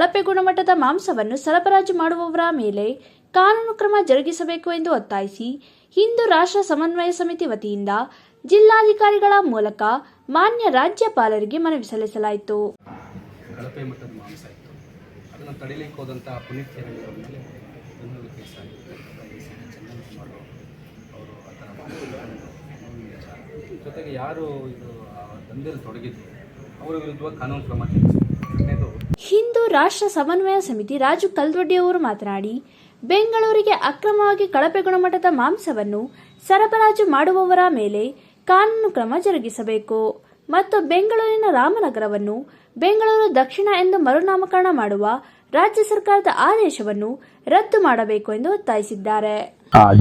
ಕಳಪೆ ಗುಣಮಟ್ಟದ ಮಾಂಸವನ್ನು ಸರಬರಾಜು ಮಾಡುವವರ ಮೇಲೆ ಕಾನೂನು ಕ್ರಮ ಜರುಗಿಸಬೇಕು ಎಂದು ಒತ್ತಾಯಿಸಿ ಹಿಂದೂ ರಾಷ್ಟ್ರ ಸಮನ್ವಯ ಸಮಿತಿ ವತಿಯಿಂದ ಜಿಲ್ಲಾಧಿಕಾರಿಗಳ ಮೂಲಕ ಮಾನ್ಯ ರಾಜ್ಯಪಾಲರಿಗೆ ಮನವಿ ಸಲ್ಲಿಸಲಾಯಿತು. ಕಳಪೆ ಮಟ್ಟದ ಮಾಂಸ ಇತ್ತು. ಅದನ್ನು ತಡಿಲಿಕ್ಕೆ ಹೋದಂತಹ ಪುನೀತ್ ಅವ್ರ ಜೊತೆಗೆ ಯಾರು ಇದು ದಂಧೆಯಲ್ಲಿ ತೊಡಗಿದ್ರು, ಅವರ ವಿರುದ್ಧವಾಗಿ ಕಾನೂನು ಕ್ರಮ ಹಿಂದೂ ರಾಷ್ಟ್ರ ಸಮನ್ವಯ ಸಮಿತಿ ರಾಜು ಕಲ್ದೊಡ್ಡಿಯವರು ಮಾತನಾಡಿ, ಬೆಂಗಳೂರಿಗೆ ಅಕ್ರಮವಾಗಿ ಕಳಪೆ ಗುಣಮಟ್ಟದ ಮಾಂಸವನ್ನು ಸರಬರಾಜು ಮಾಡುವವರ ಮೇಲೆ ಕಾನೂನು ಕ್ರಮ ಜರುಗಿಸಬೇಕು. ಮತ್ತು ಬೆಂಗಳೂರಿನ ರಾಮನಗರವನ್ನು ಬೆಂಗಳೂರು ದಕ್ಷಿಣ ಎಂದು ಮರುನಾಮಕರಣ ಮಾಡುವ ರಾಜ್ಯ ಸರ್ಕಾರದ ಆದೇಶವನ್ನು ರದ್ದು ಮಾಡಬೇಕು ಎಂದು ಒತ್ತಾಯಿಸಿದ್ದಾರೆ.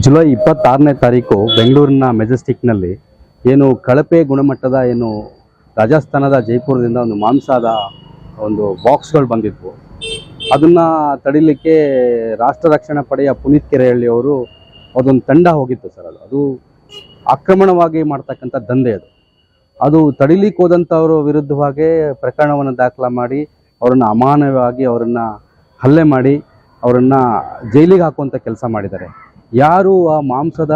ಜುಲೈ ಇಪ್ಪತ್ತಾರನೇ ತಾರೀಕು ಬೆಂಗಳೂರಿನ ಮೆಜೆಸ್ಟಿಕ್ನಲ್ಲಿ ಏನು ಕಳಪೆ ಗುಣಮಟ್ಟದ ಏನು ರಾಜಸ್ಥಾನದ ಜೈಪುರದಿಂದ ಒಂದು ಮಾಂಸದ ಒಂದು ಬಾಕ್ಸ್ಗಳು ಬಂದಿದ್ವು. ಅದನ್ನು ತಡಿಲಿಕ್ಕೆ ರಾಷ್ಟ್ರ ರಕ್ಷಣಾ ಪಡೆಯ ಪುನೀತ್ ಕೆರೆಹಳ್ಳಿ ಅವರು ಅದೊಂದು ತಂಡ ಹೋಗಿತ್ತು ಸರ್ ಅದು. ಅದು ಆಕ್ರಮಣವಾಗಿ ಮಾಡ್ತಕ್ಕಂಥ ದಂಧೆ ಅದು. ಅದು ತಡಿಲಿಕ್ಕೆ ಹೋದಂಥವ್ರ ವಿರುದ್ಧವಾಗಿ ಪ್ರಕರಣವನ್ನು ದಾಖಲ ಮಾಡಿ ಅವರನ್ನು ಅಮಾನವಾಗಿ ಅವರನ್ನು ಹಲ್ಲೆ ಮಾಡಿ ಅವರನ್ನು ಜೈಲಿಗೆ ಹಾಕುವಂಥ ಕೆಲಸ ಮಾಡಿದ್ದಾರೆ. ಯಾರು ಆ ಮಾಂಸದ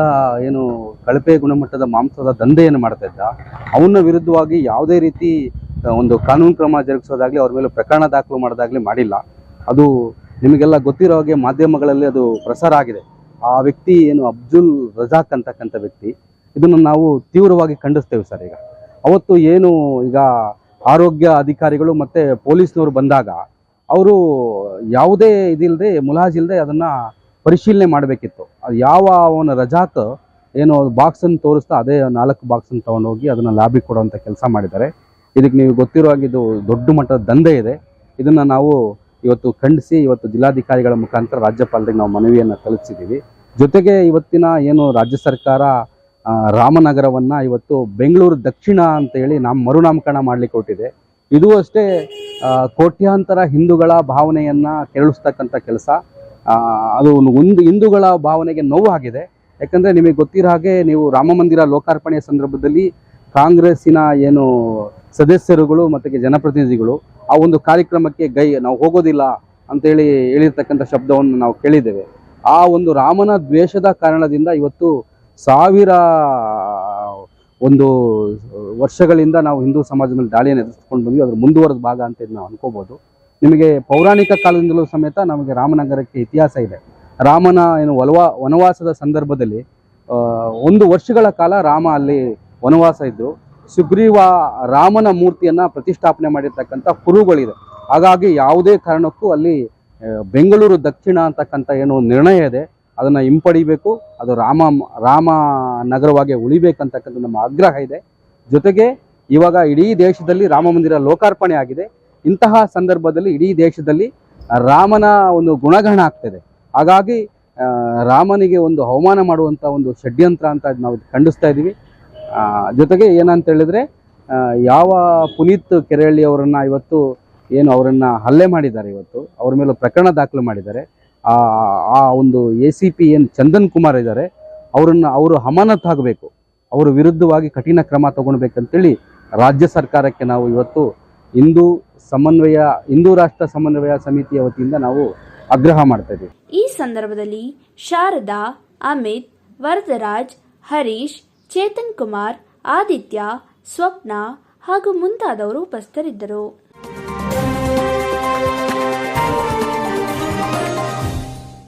ಏನು ಕಳಪೆ ಗುಣಮಟ್ಟದ ಮಾಂಸದ ದಂಧೆಯನ್ನು ಮಾಡ್ತಾ ಇದ್ದ ಅವನ ವಿರುದ್ಧವಾಗಿ ಯಾವುದೇ ರೀತಿ ಒಂದು ಕಾನೂನು ಕ್ರಮ ಜರುಗಿಸೋದಾಗ್ಲಿ, ಅವ್ರ ಮೇಲೆ ಪ್ರಕರಣ ದಾಖಲು ಮಾಡೋದಾಗ್ಲಿ ಮಾಡಿಲ್ಲ. ಅದು ನಿಮಗೆಲ್ಲ ಗೊತ್ತಿರೋ ಹಾಗೆ ಮಾಧ್ಯಮಗಳಲ್ಲಿ ಅದು ಪ್ರಸಾರ ಆಗಿದೆ. ಆ ವ್ಯಕ್ತಿ ಏನು ಅಬ್ದುಲ್ ರಜಾಕ್ ಅಂತಕ್ಕಂಥ ವ್ಯಕ್ತಿ. ಇದನ್ನು ನಾವು ತೀವ್ರವಾಗಿ ಖಂಡಿಸ್ತೇವೆ ಸರ್ ಈಗ. ಅವತ್ತು ಏನು ಈಗ ಆರೋಗ್ಯ ಅಧಿಕಾರಿಗಳು ಮತ್ತೆ ಪೊಲೀಸ್ನವರು ಬಂದಾಗ, ಅವರು ಯಾವುದೇ ಇದಿಲ್ಲದೆ ಮುಲಾಜಿಲ್ಲದೆ ಅದನ್ನ ಪರಿಶೀಲನೆ ಮಾಡಬೇಕಿತ್ತು. ಅದು ಯಾವ ಅವನ ರಜಾಕ್ ಏನು ಬಾಕ್ಸನ್ನು ತೋರಿಸ್ತಾ, ಅದೇ ನಾಲ್ಕು ಬಾಕ್ಸನ್ನು ತೊಗೊಂಡೋಗಿ ಅದನ್ನು ಲಾಬಿ ಕೊಡುವಂಥ ಕೆಲಸ ಮಾಡಿದ್ದಾರೆ. ಇದಕ್ಕೆ ನೀವು ಗೊತ್ತಿರೋ ಹಾಗೆ ಇದು ದೊಡ್ಡ ಮಟ್ಟದ ದಂಧೆ ಇದೆ. ಇದನ್ನು ನಾವು ಇವತ್ತು ಖಂಡಿಸಿ ಇವತ್ತು ಜಿಲ್ಲಾಧಿಕಾರಿಗಳ ಮುಖಾಂತರ ರಾಜ್ಯಪಾಲರಿಗೆ ನಾವು ಮನವಿಯನ್ನು ತಲುಪಿಸಿದ್ದೀವಿ ಜೊತೆಗೆ ಇವತ್ತಿನ ಏನು ರಾಜ್ಯ ಸರ್ಕಾರ ರಾಮನಗರವನ್ನು ಇವತ್ತು ಬೆಂಗಳೂರು ದಕ್ಷಿಣ ಅಂತ ಹೇಳಿ ನಾವು ಮರುನಾಮಕರಣ ಮಾಡಲಿಕ್ಕೆ ಹೊಟ್ಟಿದೆ ಇದು ಅಷ್ಟೇ ಕೋಟ್ಯಾಂತರ ಹಿಂದೂಗಳ ಭಾವನೆಯನ್ನ ಕೆರಳಿಸ್ತಕ್ಕಂಥ ಕೆಲಸ. ಅದು ಒಂದು ಹಿಂದೂಗಳ ಭಾವನೆಗೆ ನೋವು ಆಗಿದೆ. ಯಾಕಂದ್ರೆ ನಿಮಗೆ ಗೊತ್ತಿರೋ ಹಾಗೆ ನೀವು ರಾಮ ಮಂದಿರ ಲೋಕಾರ್ಪಣೆಯ ಸಂದರ್ಭದಲ್ಲಿ ಕಾಂಗ್ರೆಸ್ಸಿನ ಏನು ಸದಸ್ಯರುಗಳು ಮತ್ತು ಜನಪ್ರತಿನಿಧಿಗಳು ಆ ಒಂದು ಕಾರ್ಯಕ್ರಮಕ್ಕೆ ಗೈ ನಾವು ಹೋಗೋದಿಲ್ಲ ಅಂತೇಳಿ ಹೇಳಿರ್ತಕ್ಕಂಥ ಶಬ್ದವನ್ನು ನಾವು ಕೇಳಿದ್ದೇವೆ. ಆ ಒಂದು ರಾಮನ ದ್ವೇಷದ ಕಾರಣದಿಂದ ಇವತ್ತು ಸಾವಿರ, ಒಂದು ವರ್ಷಗಳಿಂದ ನಾವು ಹಿಂದೂ ಸಮಾಜದಲ್ಲಿ ದಾಳಿಯನ್ನು ಎದುರಿಸ್ಕೊಂಡು ಬಂದ್ವಿ. ಅದ್ರ ಮುಂದುವರೆದ ಭಾಗ ಅಂತ ನಾವು ಅನ್ಕೋಬಹುದು ನಿಮಗೆ ಪೌರಾಣಿಕ ಕಾಲದಿಂದಲೂ ಸಮೇತ ನಮಗೆ ರಾಮನಗರಕ್ಕೆ ಇತಿಹಾಸ ಇದೆ. ರಾಮನ ಏನು ವಲವಾ ವನವಾಸದ ಸಂದರ್ಭದಲ್ಲಿ ಒಂದು ವರ್ಷಗಳ ಕಾಲ ರಾಮ ಅಲ್ಲಿ ವನವಾಸ ಇದ್ದು ಸುಗ್ರೀವ ರಾಮನ ಮೂರ್ತಿಯನ್ನ ಪ್ರತಿಷ್ಠಾಪನೆ ಮಾಡಿರ್ತಕ್ಕಂಥ ಕುರುಗಳಿದೆ. ಹಾಗಾಗಿ ಯಾವುದೇ ಕಾರಣಕ್ಕೂ ಅಲ್ಲಿ ಬೆಂಗಳೂರು ದಕ್ಷಿಣ ಅಂತಕ್ಕಂಥ ಏನು ನಿರ್ಣಯ ಇದೆ. ಅದನ್ನು ಹಿಂಪಡಿಬೇಕು, ಅದು ರಾಮ ರಾಮ ನಗರವಾಗಿ ಉಳಿಬೇಕಂತಕ್ಕಂಥ ನಮ್ಮ ಆಗ್ರಹ ಇದೆ. ಜೊತೆಗೆ ಇವಾಗ ಇಡೀ ದೇಶದಲ್ಲಿ ರಾಮ ಮಂದಿರ ಲೋಕಾರ್ಪಣೆ ಆಗಿದೆ. ಇಂತಹ ಸಂದರ್ಭದಲ್ಲಿ ಇಡೀ ದೇಶದಲ್ಲಿ ರಾಮನ ಒಂದು ಗುಣಗಣ ಆಗ್ತದೆ. ಹಾಗಾಗಿ ರಾಮನಿಗೆ ಒಂದು ಅವಮಾನ ಮಾಡುವಂಥ ಒಂದು ಷಡ್ಯಂತ್ರ ಅಂತ ನಾವು ಖಂಡಿಸ್ತಾ ಇದ್ದೀವಿ. ಜೊತೆಗೆ ಏನಂತ ಹೇಳಿದ್ರೆ ಯಾವ ಪುನೀತ್ ಕೆರೆಹಳ್ಳಿ ಅವರನ್ನ ಇವತ್ತು ಏನು ಅವರನ್ನ ಹಲ್ಲೆ ಮಾಡಿದ್ದಾರೆ ಇವತ್ತು, ಅವ್ರ ಮೇಲೆ ಪ್ರಕರಣ ದಾಖಲು ಮಾಡಿದ್ದಾರೆ. ಆ ಆ ಒಂದು ಎ ಸಿ ಪಿ ಏನು ಚಂದನ್ ಕುಮಾರ್ ಇದ್ದಾರೆ, ಅವರನ್ನ ಅವರು ಅಮಾನತ್ ಆಗಬೇಕು, ಅವರ ವಿರುದ್ಧವಾಗಿ ಕಠಿಣ ಕ್ರಮ ತಗೊಳ್ಬೇಕಂತೇಳಿ ರಾಜ್ಯ ಸರ್ಕಾರಕ್ಕೆ ನಾವು ಇವತ್ತು ಹಿಂದೂ ಸಮನ್ವಯ, ಹಿಂದೂ ರಾಷ್ಟ್ರ ಸಮನ್ವಯ ಸಮಿತಿಯ ವತಿಯಿಂದ ನಾವು ಆಗ್ರಹ ಮಾಡ್ತಾ ಈ ಸಂದರ್ಭದಲ್ಲಿ ಶಾರದಾ, ಅಮಿತ್, ವರದರಾಜ್, ಹರೀಶ್ ಚೇತನ್ ಕುಮಾರ್ ಆದಿತ್ಯ ಸ್ವಪ್ನ ಹಾಗೂ ಮುಂತಾದವರು ಉಪಸ್ಥಿತರಿದ್ದರು.